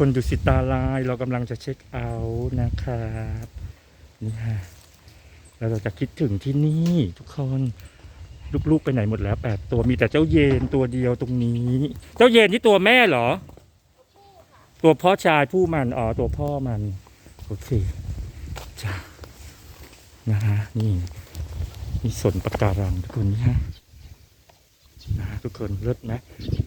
คนดุสิตาลายเรากำลังจะเช็คเอาท์นะครับนี่ฮะแล้วเราจะคิดถึงที่นี่ทุกคน ลูกๆไปไหนหมดแล้วแปดตัวมีแต่เจ้าเยนตัวเดียวตรงนี้ เจ้าเยนนี่ตัวแม่เหรอ ตัวพ่อชายผู้มันอ๋อตัวพ่อมันโอเคจ้านะฮะนี่นี่สนปะการังทุกคนนี่ฮะ นะทุกคนเลิศไหม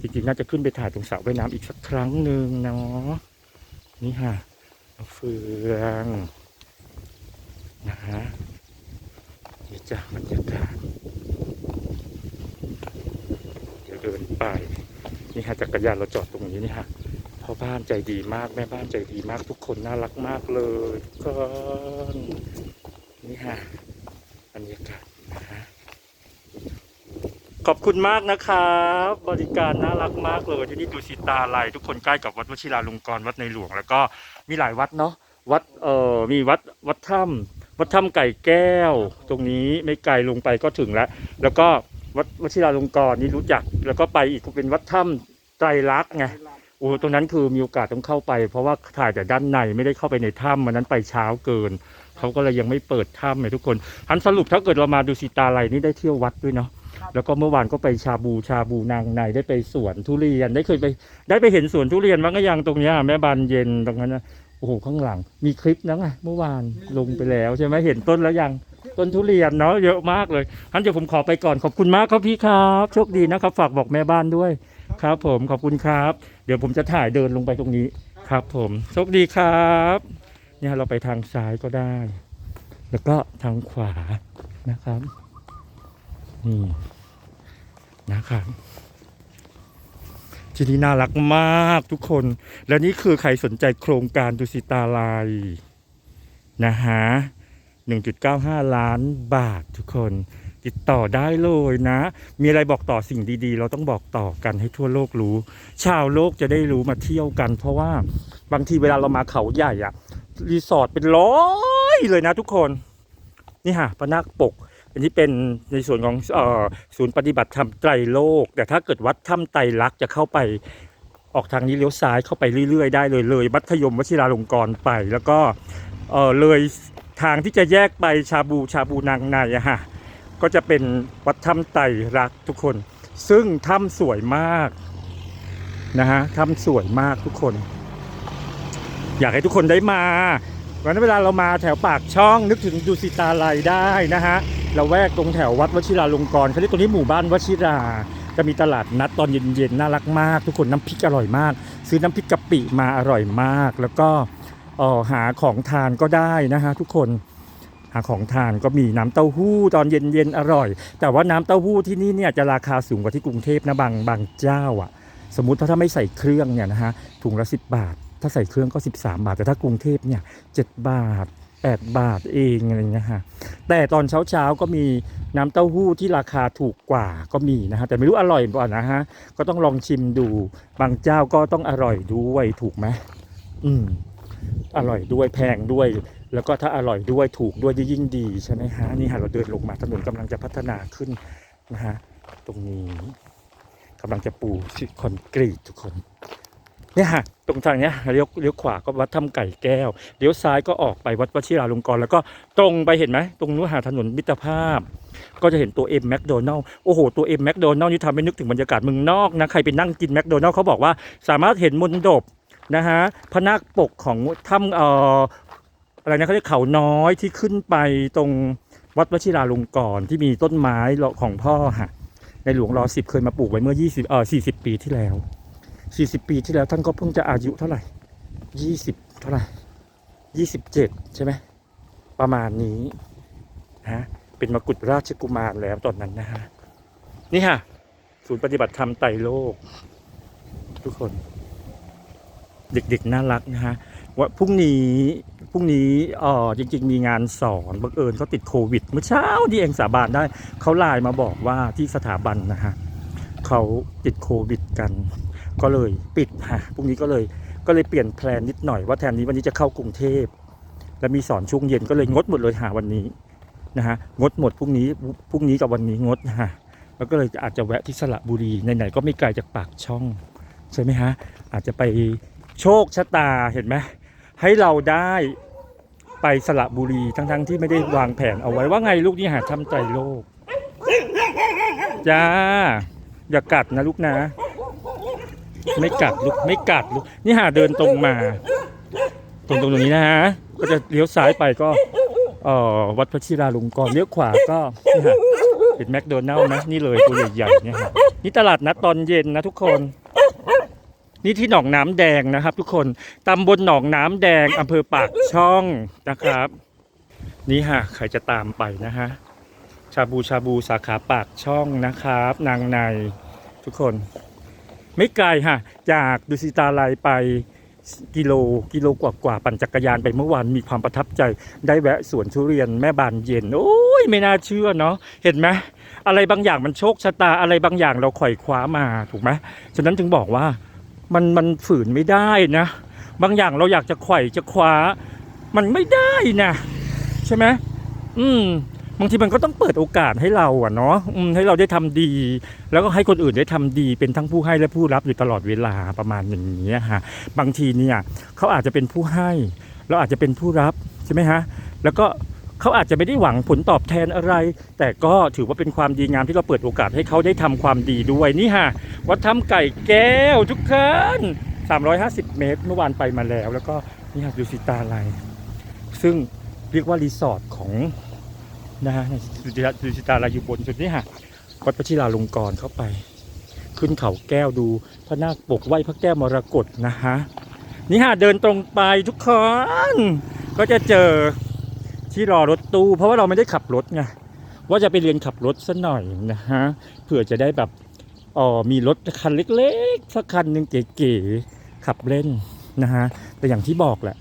จริงๆน่าจะขึ้นไปถ่ายตรงสระว่ายน้ำอีกสักครั้งหนึ่งเนาะนี่ฮะเฟืองนะฮะนี่จ้ะบรรยากาศเดี๋ยวเดินไปนี่ฮะจักรยานเราจอดตรงนี้นี่ฮะพ่อบ้านใจดีมากแม่บ้านใจดีมากทุกคนน่ารักมากเลยกคนนี่ฮะบรรยากาศ ขอบคุณมากนะครับ บริการน่ารักมากเลยที่นี่ดูสิตาไหลทุกคนใกล้กับวัดวชิราลงกรณ์วัดในหลวง แล้วก็มีหลายวัดเนาะวัดเอ่อมีวัดวัดถ้ำวัดถ้ำไก่แก้ว ตรงนี้ไม่ไกลลงไปก็ถึงแล้ว แล้วก็วัดวชิราลงกรณ์นี่รู้จัก แล้วก็ไปอีกก็เป็นวัดถ้ำไตรลักษณ์ไงโอ้ตรงนั้นคือมีโอกาสต้องเข้าไป เพราะว่าถ่ายแต่ด้านในไม่ได้เข้าไปในถ้ำมันนั้นไปเช้าเกินเขาก็เลยยังไม่เปิดถ้ำเลยทุกคนทันสรุปถ้าเกิดเรามาดูสิตาไหลนี่ได้เที่ยววัดด้วยเนาะ แล้วก็เมื่อวานก็ไปชาบูชาบูนางในได้ไปสวนทุเรียนได้เคยไป ได้ไปเห็นสวนทุเรียนบ้างก็ยังตรงเนี้ยแม่บานเย็นตรงนั้นนะโอ้โหข้างหลัง มีคลิปนะไงเมื่อวานลงไปแล้วใช่ไหมเห็นต้นแล้วยังต้นทุเรียนเนาะเยอะมากเลยงั้นเดี๋ยวผมขอไปก่อนขอบคุณมากครับพี่ครับโชคดีนะครับ ฝากบอกแม่บ้านด้วยครับ ผมขอบคุณครับ เดี๋ยวผมจะถ่ายเดินลงไปตรงนี้ครับ ผมโชคดีครับ เนี่ยเราไปทางซ้ายก็ได้ แล้วก็ทางขวานะครับนี่ นะครับที่นี่น่ารักมากทุกคน และนี่คือใครสนใจโครงการดุสิตาลายนะฮะ 1.95 ล้านบาททุกคน ติดต่อได้เลยนะ มีอะไรบอกต่อสิ่งดีๆ เราต้องบอกต่อกันให้ทั่วโลกรู้ ชาวโลกจะได้รู้มาเที่ยวกัน เพราะว่าบางทีเวลาเรามาเขาใหญ่อะรีสอร์ทเป็นร้อยเลยนะทุกคน นี่ฮะพนาคปก อันนี้เป็นในส่วนของออศูนย์ปฏิบัติธรรมไตรโลก แต่ถ้าเกิดวัดถ้ำไตรลักษณ์จะเข้าไปออกทางนี้เลี้ยวซ้ายเข้าไปเรื่อย ๆ ได้เลยเลยมัธยมวชิราลงกรณ์ไป แล้วก็เออเลยทางที่จะแยกไปชาบูชาบูนางในอะฮะก็จะเป็นวัดถ้ำไตรลักษณ์ทุกคน ซึ่งถ้ำสวยมากนะฮะถ้ำสวยมากทุกคน อยากให้ทุกคนได้มาวันนั้นเวลาเรามาแถวปากช่องนึกถึงดูสิตาลัยได้นะฮะ เราแวกตรงแถววัดวชิราลงกรณ์เขาเรียกตรงนี้หมู่บ้านวชิราจะมีตลาดนัดตอนเย็นๆน่ารักมาก ทุกคนน้ำพริกอร่อยมาก ซื้อน้ำพริกกะปิมาอร่อยมาก แล้วก็เออหาของทานก็ได้นะฮะทุกคนหาของทานก็มีน้ำเต้าหู้ตอนเย็นๆอร่อย แต่ว่าน้ำเต้าหู้ที่นี่เนี่ยจะราคาสูงกว่าที่กรุงเทพนะบางบางเจ้าอะ สมมติถ้าไม่ใส่เครื่องเนี่ยนะฮะถุงละ 10 บาท ถ้าใส่เครื่องก็ 13 บาท แต่ถ้ากรุงเทพเนี่ย7บาท 8 บาทเองอะไรเงี้ยฮะแต่ตอนเช้าๆก็มีน้ำเต้าหู้ที่ราคาถูกกว่าก็มีนะฮะแต่ไม่รู้อร่อยป่ะนะฮะก็ต้องลองชิมดูบางเจ้าก็ต้องอร่อยด้วยถูกไหมอืมอร่อยด้วยแพงด้วย แล้วก็ถ้าอร่อยด้วยถูกด้วยยิ่งดีใช่ไหมฮะนี่ฮะเราเดินลงมาถนนกำลังจะพัฒนาขึ้นนะฮะตรงนี้กำลังจะปูคอนกรีตทุกคน เนี่ยฮะตรงทางเนี้ยเลี้ยวเลี้ยวขวาก็วัดถ้ำไก่แก้วเลี้ยวซ้ายก็ออกไปวัดวชิราลงกรณ์แล้วก็ตรงไปเห็นไหมตรงนู้นหาถนนมิตรภาพ ก็จะเห็นตัว M McDonald โอ้โหตัว M McDonald นี่ทำให้นึกถึงบรรยากาศเมืองนอกนะใครไปนั่งกิน McDonald เขาบอกว่าสามารถเห็นมนดบนะฮะพระนาคปกของถ้ำเอ่ออะไรนะเขาเรียกเขาน้อยที่ขึ้นไปตรงวัดวชิราลงกรณ์ที่มีต้นไม้ของพ่อฮะในหลวงรอสิบเคยมาปลูกไว้เมื่อ20เอ่อ40 ปีที่แล้ว สี่สิบปีที่แล้วท่านก็เพิ่งจะอายุเท่าไหร่ยี่สิบเท่าไหร่ยี่สิบเจ็ดใช่ไหมประมาณนี้ฮะเป็นมกุฎราชกุมารแล้วตอนนั้นนะฮะนี่ฮะศูนย์ปฏิบัติธรรมไตรโลก ทุกคน เด็กๆน่ารักนะฮะว่าพรุ่งนี้พรุ่งนี้เออจริง ๆ มีงานสอนบังเอิญเขาติดโควิด เมื่อเช้าที่เองสาบานได้เขาไลน์มาบอกว่าที่สถาบันนะฮะเขาติดโควิดกัน ก็เลยปิดฮะพรุ่งนี้ก็เลยก็เลยเปลี่ยนแพลนนิดหน่อยว่าแทนนี้วันนี้จะเข้ากรุงเทพแล้วมีสอนช่วงเย็นก็เลยงดหมดเลยหาวันนี้นะฮะงดหมดพรุ่งนี้พรุ่งนี้กับวันนี้งดนะฮะแล้วก็เลยอาจจะแวะที่สระบุรีไหนๆก็ไม่ไกลจากปากช่องใช่ไหมฮะอาจจะไปโชคชะตาเห็นไหมให้เราได้ไปสระบุรีทั้งๆที่ไม่ได้วางแผนเอาไว้ว่าไงลูกนี่หาทำใจโลกจ้าอย่ากัดนะลูกนะ ไม่กัดลูกไม่กัดลูกนี่หาเดินตรงมาตรงตรงนี้นะฮะก็จะเลี้ยวซ้ายไปก็เอ่อวัดพระชิราลงกรณ์เลี้ยวขวาก็นี่ฮะเป็นแมคโดนัลล์นะนี่เลยตัวใหญ่ๆเนี่ยฮะนี่ตลาดนัดตอนเย็นนะทุกคน นี่ที่หนองน้ำแดงนะครับ ทุกคนตำบลหนองน้ำแดงอำเภอปากช่องนะครับ นี่ฮะใครจะตามไปนะฮะชาบูชาบูสาขาปากช่องนะครับ นางในทุกคน ไม่ไกลฮะจากดุสิตาลัยไปกิโลกิโลกว่ากว่าปั่นจักรยานไปเมื่อวานมีความประทับใจ ได้แวะสวนทุเรียนแม่บานเย็น โอ้ยไม่น่าเชื่อเนาะเห็นไหมอะไรบางอย่างมันโชคชะตาอะไรบางอย่างเราไขว่คว้ามาถูกไหมฉะนั้นถึงบอกว่ามันมันฝืนไม่ได้นะ บางอย่างเราอยากจะไขว่จะคว้า มันไม่ได้นะ ใช่ไหมอืม บางทีมันก็ต้องเปิดโอกาสให้เราอะเนาะให้เราได้ทำดี แล้วก็ให้คนอื่นได้ทำดีเป็นทั้งผู้ให้และผู้รับอยู่ตลอดเวลาประมาณอย่างนี้ฮะบางทีเนี่ยเขาอาจจะเป็นผู้ให้เราอาจจะเป็นผู้รับใช่ไหมฮะแล้วก็เขาอาจจะไม่ได้หวังผลตอบแทนอะไร แต่ก็ถือว่าเป็นความดีงามที่เราเปิดโอกาสให้เขาได้ทำความดีด้วยนี่ฮะวัดถ้ำไก่แก้วทุกคน350 เมตรเมื่อวานไปมาแล้ว แล้วก็นี่ฮะดูสิตาลายซึ่งเรียกว่ารีสอร์ทของ นะฮะดูสิตาลายอยู่บนสุดนี่ฮะวัดพระชิราลงกรเข้าไป ขึ้นเขาแก้วดูพระนาคปกไหวพระแก้วมรกตนะฮะนี่ฮะเดินตรงไปทุกคนก็จะเจอที่รอรถตู้ เพราะว่าเราไม่ได้ขับรถไงว่าจะไปเรียนขับรถสัหน่อยนะฮะเผื่อจะได้แบบอ๋อมีรถคันเล็กๆสักคันหนึ่งเก๋ๆขับเล่นนะฮะแต่อย่างที่บอกแหละ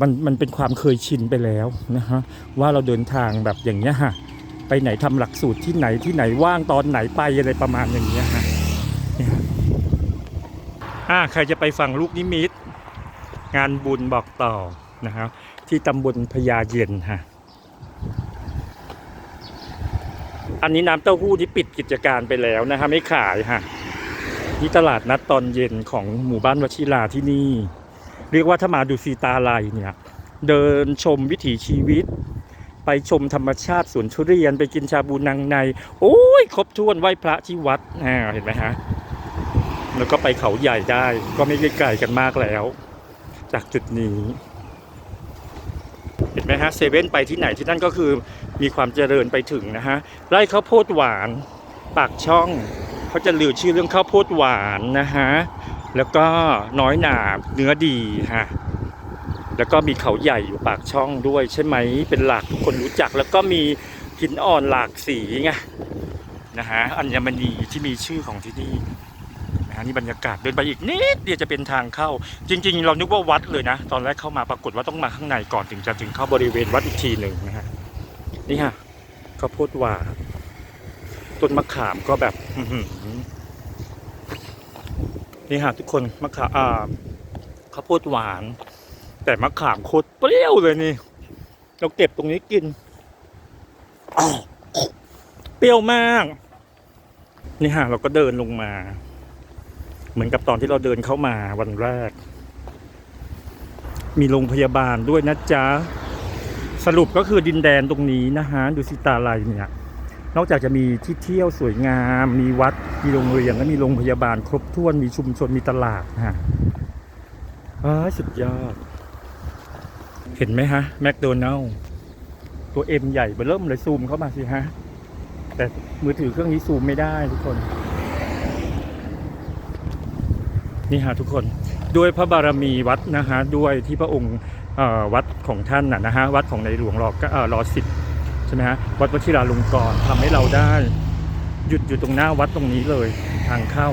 มันมันเป็นความเคยชินไปแล้วนะฮะว่าเราเดินทางแบบอย่างเงี้ยฮะไปไหนทำหลักสูตรที่ไหนที่ไหนว่างตอนไหนไปอะไรประมาณอย่างเงี้ยฮะอ่าใครจะไปฝั่งลูกนิมิต งานบุญบอกต่อนะครับที่ตำบลพญาเย็นฮะอันนี้น้ำเต้าหู้ที่ปิดกิจการไปแล้วนะฮะไม่ขายฮะนี่ตลาดนัดตอนเย็นของหมู่บ้านวชิราที่นี่ เรียกว่าถ้ามาดูซีตาลายเนี่ยเดินชมวิถีชีวิต ไปชมธรรมชาติสวนทุเรียนไปกินชาบูนังใน โอ้ยครบถ้วนไหว้พระที่วัดเห็นไหมฮะแล้วก็ไปเขาใหญ่ได้ ก็ไม่ได้ไกลกันมากแล้ว จากจุดนี้ เห็นไหมฮะเซเว่นไปที่ไหนที่นั่นก็คือมีความเจริญไปถึงนะฮะไร่ข้าวโพดหวาน ปากช่อง เขาจะลือชื่อเรื่องข้าวโพดหวานนะฮะ แล้วก็น้อยหนาเนื้อดีฮะแล้วก็มีเขาใหญ่อยู่ปากช่องด้วยใช่ไหมเป็นหลักทุกคนรู้จัก แล้วก็มีหินอ่อนหลากสีไงนะฮะอัญมณีที่มีชื่อของที่นี่นะฮะนี่บรรยากาศเดินไปอีกนิดเดียวจะเป็นทางเข้า จริง ๆ เรานึกว่าวัดเลยนะ ตอนแรกเข้ามาปรากฏว่าต้องมาข้างในก่อนถึงจะถึงเข้าบริเวณวัดอีกทีหนึ่งนะฮะนี่ฮะข้าวโพดหวานต้นมะขามก็แบบ นี่ฮะทุกคนมะขามอ่าข้าวโพดหวาน แต่มะขามโคตรเปรี้ยวเลยนี่เราเก็บตรงนี้กินเปรี้ยวมาก นี่ฮะเราก็เดินลงมา เหมือนกับตอนที่เราเดินเข้ามาวันแรก มีโรงพยาบาลด้วยนะจ๊ะ สรุปก็คือดินแดนตรงนี้นะฮะดูสิตาลัยเนี่ย นอกจากจะมีที่เที่ยวสวยงาม มีวัด มีโรงเรียนและมีโรงพยาบาลครบถ้วน มีชุมชน มีตลาดฮะอ้าสุดยอด เห็นไหมฮะ แมคโดนัลล์ตัวเอ็มใหญ่เบอเริ่มเลยซูมเข้ามาสิฮะ แต่มือถือเครื่องนี้ซูมไม่ได้ทุกคน นี่ฮะทุกคน ด้วยพระบารมีวัดนะฮะ ด้วยที่พระองค์วัดของท่านนะฮะ วัดของในหลวงรอเอ่อรอสิบ ใช่ไหมฮะวัดวชิราลงกรณ์ทำให้เราได้ หยุดอยู่ตรงหน้าวัดตรงนี้เลย ทางเข้า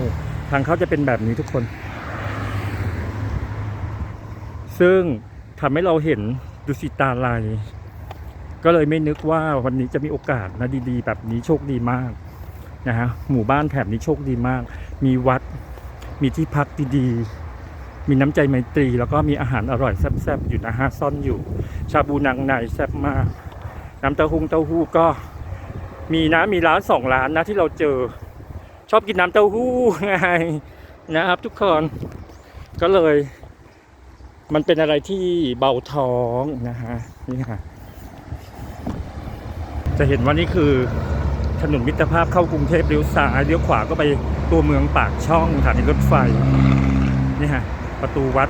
ทางเข้าจะเป็นแบบนี้ทุกคน ซึ่งทำให้เราเห็นดุสิตาลัยก็เลยไม่นึกว่าวันนี้จะมีโอกาสนะดีๆ แบบนี้โชคดีมากนะฮะหมู่บ้านแถบนี้โชคดีมาก มีวัดมีที่พักดีๆ มีน้ำใจไมตรี แล้วก็มีอาหารอร่อยแซ่บๆ อยู่นะฮะซ่อนอยู่ ชาบูนางในแซ่บมาก น้ำเต้าหู้เต้าหู้ก็มีนะมีร้านสองร้านนะที่เราเจอชอบกินน้ำเต้าหู้ไงนะครับ ทุกคนก็เลย มันเป็นอะไรที่เบาท้องนะฮะนี่ค่ะจะเห็นว่านี่คือถนนมิตรภาพเข้ากรุงเทพเลี้ยวซ้ายเลี้ยวขวาก็ไปตัวเมืองปากช่องสถานีรถไฟนี่ฮะประตูวัด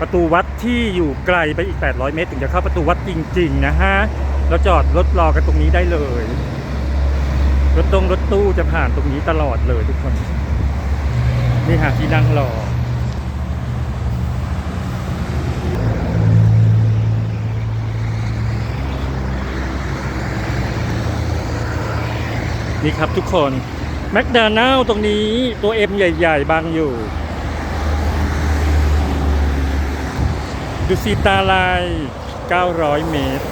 ประตูวัดที่อยู่ไกลไปอีก 800 เมตร ถึงจะเข้าประตูวัดจริง ๆ นะฮะ เราจอดรถรอกันตรงนี้ได้เลย รถตรงรถตู้จะผ่านตรงนี้ตลอดเลยทุกคน นี่ฮะที่นั่งรอ นี่ครับทุกคนแมคโดนัลตรงนี้ตัวเอ็มใหญ่ ๆ บางอยู่ ดูซีตาลาย 900 เมตร